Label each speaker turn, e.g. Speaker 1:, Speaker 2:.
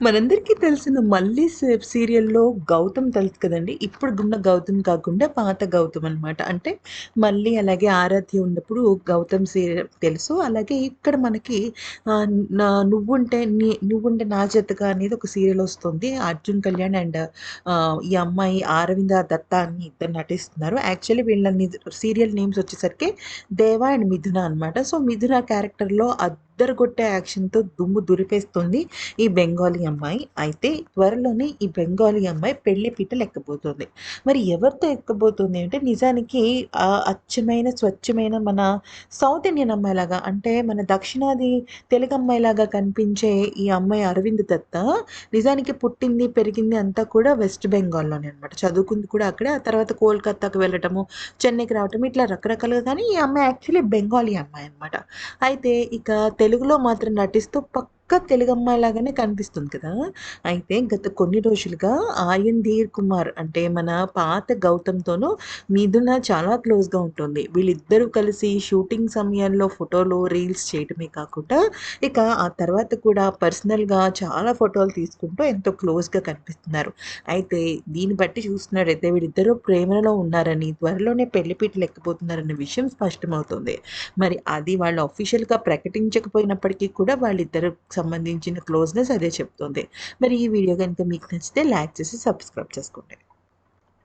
Speaker 1: మనందరికీ తెలిసిన మళ్ళీ సీరియల్‌లో గౌతమ్ తెలుసు కదండీ! ఇప్పుడున్న గౌతమ్ కాకుండా పాత గౌతమ్ అనమాట. అంటే మళ్ళీ అలాగే ఆరాధ్య ఉన్నప్పుడు గౌతమ్ సీరియల్ తెలుసు. అలాగే ఇక్కడ మనకి 'నువ్వుంటే నీ నువ్వుంటే నా జతగా' అనేది ఒక సీరియల్ వస్తుంది. అర్జున్ కళ్యాణ్ అండ్ ఈ అమ్మాయి ఆరవింద దత్త అని ఇద్దరు నటిస్తున్నారు. యాక్చువల్లీ వీళ్ళ సీరియల్ నేమ్స్ వచ్చేసరికి దేవా అండ్ మిథున అనమాట. సో, మిథున క్యారెక్టర్‌లో అద్దరగొట్టే యాక్షన్‌తో దుమ్ము దురిపేస్తుంది ఈ బెంగాలీ అమ్మాయి. అయితే త్వరలోనే ఈ బెంగాలీ అమ్మాయి పెళ్ళి పీటలు ఎక్కబోతుంది. మరి ఎవరితో ఎక్కబోతుంది అంటే నిజానికి అచ్చమైన స్వచ్ఛమైన మన సౌత్ ఇండియన్ అమ్మాయిలాగా అంటే మన దక్షిణాది తెలుగు అమ్మాయిలాగా కనిపించే ఈ అమ్మాయి అరవింద్ దత్త నిజానికి పుట్టింది, పెరిగింది అంతా కూడా వెస్ట్ బెంగాల్‌లోనే అనమాట. చదువుకుంది కూడా అక్కడే. ఆ తర్వాత కోల్‌కత్తాకి వెళ్ళటము, చెన్నైకి రావటం ఇట్లా రకరకాలుగా కానీ ఈ అమ్మాయి యాక్చువల్లీ బెంగాలీ అమ్మాయి అనమాట. అయితే ఇక తెలుగులో మాత్రం నటిస్తూ పక్క తెలుగు లాగానే కనిపిస్తుంది కదా! అయితే గత కొన్ని రోజులుగా ఆర్యన్ ధీర్ కుమార్ అంటే మన పాత గౌతమ్‌తోనూ మిథున చాలా క్లోజ్‌గా ఉంటుంది. వీళ్ళిద్దరూ కలిసి షూటింగ్ సమయంలో ఫోటోలు, రీల్స్ చేయటమే కాకుండా ఇక ఆ తర్వాత కూడా పర్సనల్‌గా చాలా ఫోటోలు తీసుకుంటూ ఎంతో క్లోజ్‌గా కనిపిస్తున్నారు. అయితే దీన్ని బట్టి చూస్తున్నట్టయితే వీళ్ళిద్దరూ ప్రేమలో ఉన్నారని, త్వరలోనే పెళ్ళి పీటలు విషయం స్పష్టమవుతుంది. మరి అది వాళ్ళు అఫీషియల్‌గా ప్రకటించకపోయినప్పటికీ కూడా వాళ్ళిద్దరు సంబంధించిన క్లోజ్‌నెస్ అదే చెప్తుంది. మరి ఈ వీడియో కనుక మీకు నచ్చితే లైక్ చేసి సబ్స్క్రైబ్ చేసుకోండి.